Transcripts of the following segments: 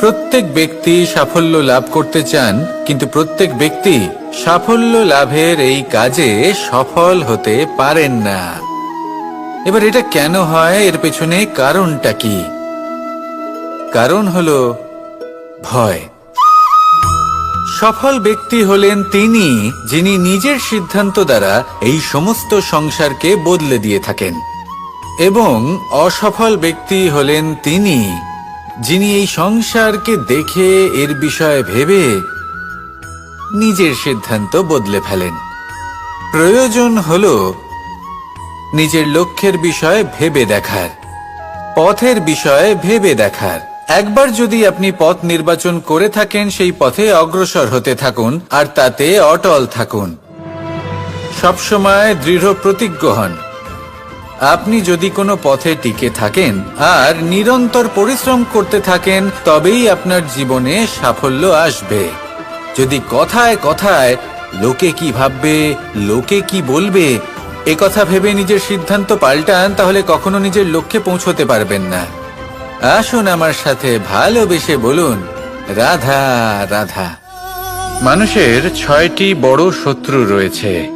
প্রত্যেক ব্যক্তি সাফল্য লাভ করতে চান, কিন্তু প্রত্যেক ব্যক্তি সাফল্য লাভের এই কাজে সফল হতে পারেন না। এবার এটা কেন হয়? এর পেছনে কারণটা কি? কারণ হল ভয়। সফল ব্যক্তি হলেন তিনি যিনি নিজের সিদ্ধান্ত দ্বারা এই সমস্ত সংসারকে বদলে দিয়ে থাকেন। এবং অসফল ব্যক্তি হলেন তিনি যিনি এই সংসারকে দেখে এর বিষয়ে ভেবে নিজের সিদ্ধান্ত বদলে ফেলেন। প্রয়োজন হল নিজের লক্ষ্যের বিষয়ে ভেবে দেখার, পথের বিষয়ে ভেবে দেখার। একবার যদি আপনি পথ নির্বাচন করে থাকেন, সেই পথে অগ্রসর হতে থাকুন আর তাতে অটল থাকুন। সবসময় দৃঢ় প্রতিজ্ঞ হন। আপনি যদি কোনো পথে টিকে থাকেন আর নিরন্তর পরিশ্রম করতে থাকেন, তবেই আপনার জীবনে সাফল্য আসবে। যদি কথায় কথায় লোকে কি ভাববে, লোকে কি বলবে, এ কথা ভেবে নিজের সিদ্ধান্ত পাল্টান, তাহলে কখনো নিজের লক্ষ্যে পৌঁছতে পারবেন না। আসুন আমার সাথে ভালোবেসে বলুন, রাধা রাধা। মানুষের ছয়টি বড় শত্রু রয়েছে।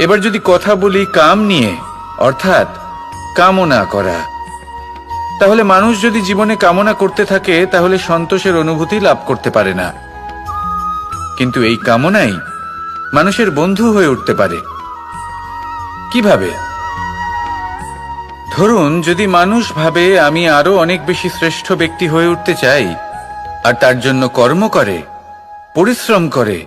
এবার যদি কথা বলি কাম নিয়ে, অর্থাৎ কামনা করা, তাহলে মানুষ যদি জীবনে কামনা করতে থাকে, তাহলে সন্তোষের অনুভূতি লাভ করতে পারে না। কিন্তু এই কামনাই মানুষের বন্ধু হয়ে উঠতে পারে। কীভাবে? ধরুন, যদি মানুষ ভাবে আমি আরও অনেক বেশি শ্রেষ্ঠ ব্যক্তি হয়ে উঠতে চাই, আর তার জন্য কর্ম করে, পরিশ্রম করে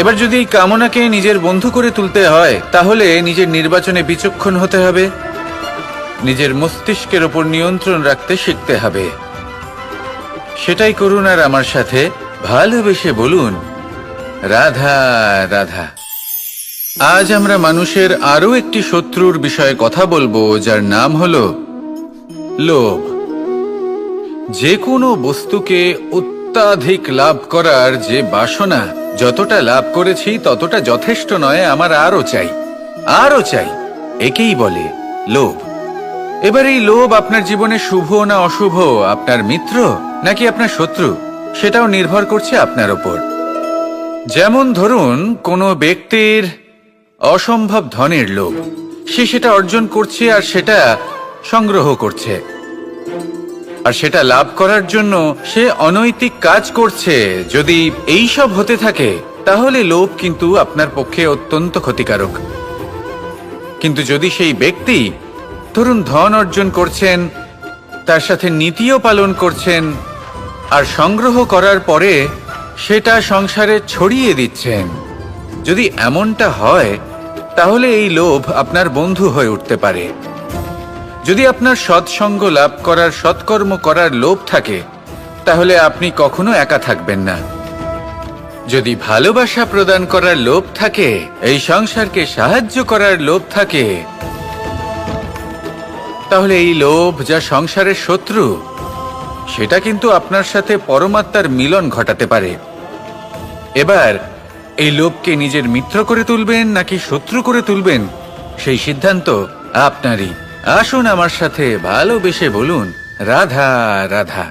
এবার যদি এই কামনাকে নিজের বন্ধু করে তুলতে হয়, তাহলে নিজের নির্বাচনে বিচক্ষণ হতে হবে। নিজের মস্তিষ্কের ওপর নিয়ন্ত্রণ রাখতে শিখতে হবে। সেটাই করুন আর আমার সাথে ভালোবেসে বলুন, রাধা রাধা। আজ আমরা মানুষের আরও একটি শত্রুর বিষয়ে কথা বলব, যার নাম হল লোভ। যে কোনো বস্তুকে অত্যাধিক লাভ করার যে বাসনা যতটা লাভ করেছি, ততটা যথেষ্ট নয়, আমার আরও চাই। আরও চাই। একেই বলে লোভ। এবার এই লোভ আপনার জীবনে শুভ না অশুভ? আপনার মিত্র নাকি আপনার শত্রু? সেটাও নির্ভর করছে আপনার ওপর। যেমন ধরুন, কোনো ব্যক্তির অসম্ভব ধনের লোভ। সে সেটা অর্জন করছে আর সেটা সংগ্রহ করছে। আর সেটা লাভ করার জন্য সে অনৈতিক কাজ করছে। যদি এই সব হতে থাকে, তাহলে লোভ কিন্তু আপনার পক্ষে অত্যন্ত ক্ষতিকারক। কিন্তু যদি সেই ব্যক্তি ধরুন ধন অর্জন করছেন, তার সাথে নীতিও পালন করছেন, আর সংগ্রহ করার পরে সেটা সংসারে ছড়িয়ে দিচ্ছেন, যদি এমনটা হয়, তাহলে এই লোভ আপনার বন্ধু হয়ে উঠতে পারে। যদি আপনার সৎসঙ্গ লাভ করার, সৎকর্ম করার লোভ থাকে, তাহলে আপনি কখনো একা থাকবেন না। যদি ভালোবাসা প্রদান করার লোভ থাকে, এই সংসারকে সাহায্য করার লোভ থাকে, তাহলে এই লোভ যা সংসারের শত্রু, সেটা কিন্তু আপনার সাথে পরমাত্মার মিলন ঘটাতে পারে। এবার, এই লোভকে নিজের মিত্র করে তুলবেন নাকি শত্রু করে তুলবেন, সেই সিদ্ধান্ত আপনারই। আসুন আমার সাথে ভালোবেসে বলুন, রাধা রাধা।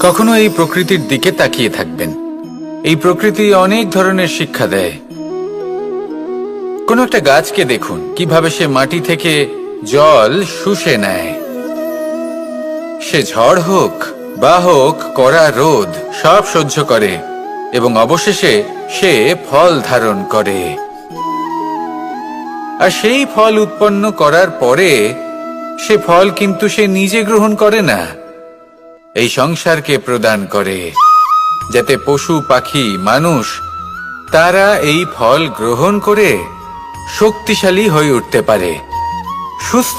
কখনো এই প্রকৃতির দিকে তাকিয়ে থাকবেন। এই প্রকৃতি অনেক ধরনের শিক্ষা দেয়। কোন একটা গাছকে দেখুন, কীভাবে সে মাটি থেকে জল শুষে নেয়। সে ঝড় হোক, বা হোক, কড়া রোদ, সব সহ্য করে, এবং অবশেষে সে ফল ধারণ করে। আর সেই ফল উৎপন্ন করার পরে সে ফল কিন্তু সে নিজে গ্রহণ করে না। এই সংসারকে প্রদান করে, যাতে পশু, পাখি, মানুষ তারা এই ফল গ্রহণ করে শক্তিশালী হয়ে উঠতে পারে, সুস্থ